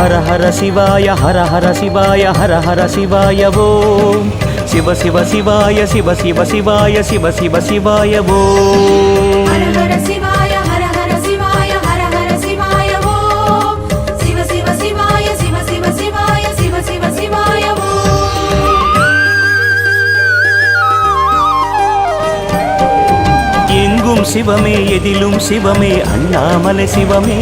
ஹர ஹர சிவாய ஹர ஹர சிவாய ஹர ஹர சிவாய ஓம் சிவ சிவ சிவாய சிவ சிவ சிவாய சிவ சிவ சிவாய ஓம் ஹர ஹர சிவாய ஹர ஹர சிவாய ஹர ஹர சிவாய ஓம் சிவ சிவ சிவாய சிவ சிவ சிவாய சிவ சிவ சிவாய ஓம் எங்கும் சிவமே எதிலும் சிவமே அண்ணாமலை சிவமே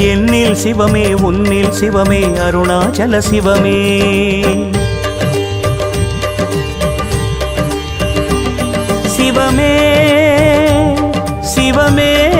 என்னில் சிவமே உன்னில் சிவமே அருணாச்சல சிவமே. சிவமே சிவமே.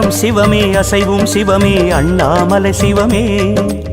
சிவமே அசைவும் சிவமே அண்ணாமலை சிவமே.